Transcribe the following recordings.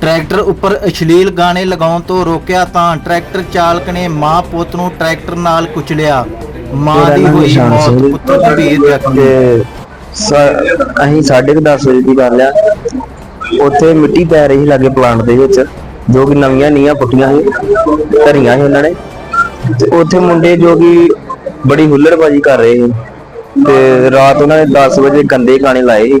Tractor ਉੱਪਰ ਅਸ਼ਲੀਲ ਗਾਣੇ ਲਗਾਉਣ ਤੋਂ ਰੋਕਿਆ ਤਾਂ ਟਰੈਕਟਰ ਚਾਲਕ ਨੇ ਮਾਂ ਪੁੱਤ ਨੂੰ ਟਰੈਕਟਰ ਨਾਲ ਕੁਚਲਿਆ। ਮਾਂ ਦੀ ਹੋਈ ਮੌਤ। ਪੁੱਤਰ ਗੰਭੀਰ ਜ਼ਖਮੀ। ਅਸੀਂ 10:30 ਵਜੇ ਦੀ ਗੱਲ ਆ। ਉੱਥੇ ਮਿੱਟੀ ਪੈ ਰਹੀ ਸੀ ਲਾਗੇ ਪਲਾਂਟ ਦੇ ਵਿੱਚ ਜੋ ਕਿ ਨਵੀਆਂ ਨੀਆਂ ਪੁੱਟੀਆਂ ਸੀ ਧਰੀਆਂ ਸੀ ਉਹਨਾਂ ਨੇ। ਤੇ ਉੱਥੇ ਮੁੰਡੇ ਜੋ ਕਿ ਬੜੀ ਹੁੱਲੜਬਾਜੀ ਕਰ ਰਹੇ ਸੀ। ਤੇ ਰਾਤ ਉਹਨਾਂ ਨੇ 10 ਵਜੇ ਗੰਦੇ ਗਾਣੇ ਲਾਏ ਸੀ।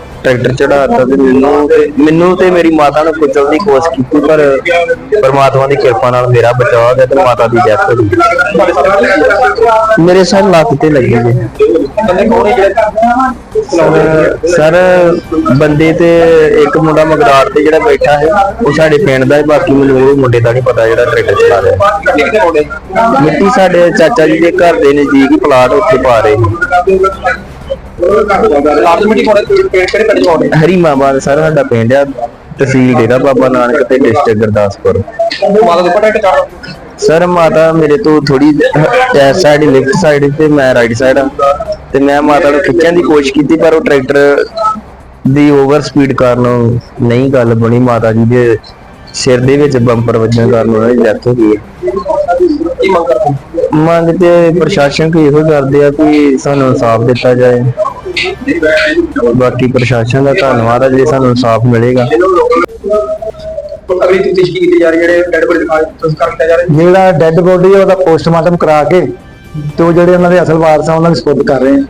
ਟਰੈਕਟਰ ਚੜਾਤਾ ਤੇ ਮੈਨੂੰ ਮੈਨੂੰ ਤੇ ਮੇਰੀ ਮਾਤਾ ਨੂੰ ਕੁਚਲਣ ਦੀ ਕੋਸ਼ਿਸ਼ ਕੀਤੀ, ਪਰ ਪਰਮਾਤਮਾ ਦੀ ਕਿਰਪਾ ਨਾਲ ਮੇਰਾ ਬਚਾਅ ਹੋ ਗਿਆ ਤੇ ਮਾਤਾ ਦੀ ਡੈਥ ਹੋ ਗਈ। ਮੇਰੇ ਸਰ ਲੱਕ ਤੇ ਲੱਗੀ ਜੀ। ਸਰ, ਬੰਦੇ ਤੇ ਇੱਕ ਮੁੰਡਾ ਮਗਰਾੜ ਤੇ ਜਿਹੜਾ ਬੈਠਾ ਹੈ, ਉਹ ਸਾਡੇ ਪਿੰਡ ਦਾ ਹੈ, ਬਾਕੀ ਮੈਨੂੰ ਉਹ ਮੁੰਡੇ ਦਾ ਨਹੀਂ ਪਤਾ ਜਿਹੜਾ ਟਰੈਕਟਰ ਚਲਾ ਰਿਹਾ। ਮਿੱਟੀ ਸਾਡੇ ਚਾਚਾ ਜੀ ਦੇ ਘਰ ਦੇ ਨਜ਼ਦੀਕ ਪਲਾਟ ਉੱਥੇ ਪਾ ਰਹੇ ਨੇ। ਹਰੀਮਾਬਾਦ ਸਰ, ਸਾਡਾ ਪਿੰਡ ਆ, ਤਹਿਸੀਲ ਡੇਰਾ ਬਾਬਾ ਨਾਨਕ ਤੇ ਡਿਸਟ੍ਰਿਕਟ ਗੁਰਦਾਸਪੁਰ। ਸਰ, ਮਾਤਾ ਮੇਰੇ ਤੋਂ ਥੋੜੀ ਇਸ ਸਾਈਡ ਲੈਫਟ ਸਾਈਡ ਤੇ ਮੈਂ ਰਾਈਟ ਸਾਈਡ ਆ। ਤੇ ਮੈਂ ਮਾਤਾ ਨੂੰ ਖਿੱਚਣ ਦੀ ਕੋਸ਼ਿਸ਼ ਕੀਤੀ, ਪਰ ਉਹ ਟਰੈਕਟਰ ਦੀ ਓਵਰ ਸਪੀਡ ਕਾਰਨ ਨਹੀਂ ਗੱਲ ਬਣੀ। ਮਾਤਾ ਜੀ ਦੇ ਸਿਰ ਦੇ ਵਿੱਚ ਬੰਪਰ ਵੱਜਣ ਕਾਰਨ ਉਹਨਾਂ ਦੀ ਡੈਥ ਹੋ ਗਈ ਹੈ। ਮੰਗ ਤੇ ਪ੍ਰਸ਼ਾਸਨ ਕੋ ਇਹੋ ਕਰਦੇ ਆ ਕਿ ਸਾਨੂੰ ਇਨਸਾਫ ਦਿੱਤਾ ਜਾਏ। ਬਾਕੀ ਪ੍ਰਸ਼ਾਸਨ ਦਾ ਧੰਨਵਾਦ ਹੈ ਜੇ ਸਾਨੂੰ ਇਨਸਾਫ ਮਿਲੇਗਾ। ਅਗਲੀ ਤਫਤੀਸ਼ ਕੀਤੀ ਜਾ ਰਹੀ ਹੈ ਜਿਹੜੇ ਡੈਡ ਬੋਡੀ ਦਿਖਾ ਸੰਸਕਾਰ ਕੀਤਾ ਜਾ ਰਿਹਾ? ਜਿਹੜਾ ਡੈੱਡ ਬੋਡੀ ਹੈ ਉਹਦਾ ਪੋਸਟਮਾਰਟਮ ਕਰਾ ਕੇ ਤੇ ਉਹ ਜਿਹੜੇ ਉਹਨਾਂ ਦੇ ਅਸਲ ਵਾਰਸ ਆ ਉਹਨਾਂ ਨੂੰ ਸਪੁੱਦ ਕਰ ਰਹੇ ਆ।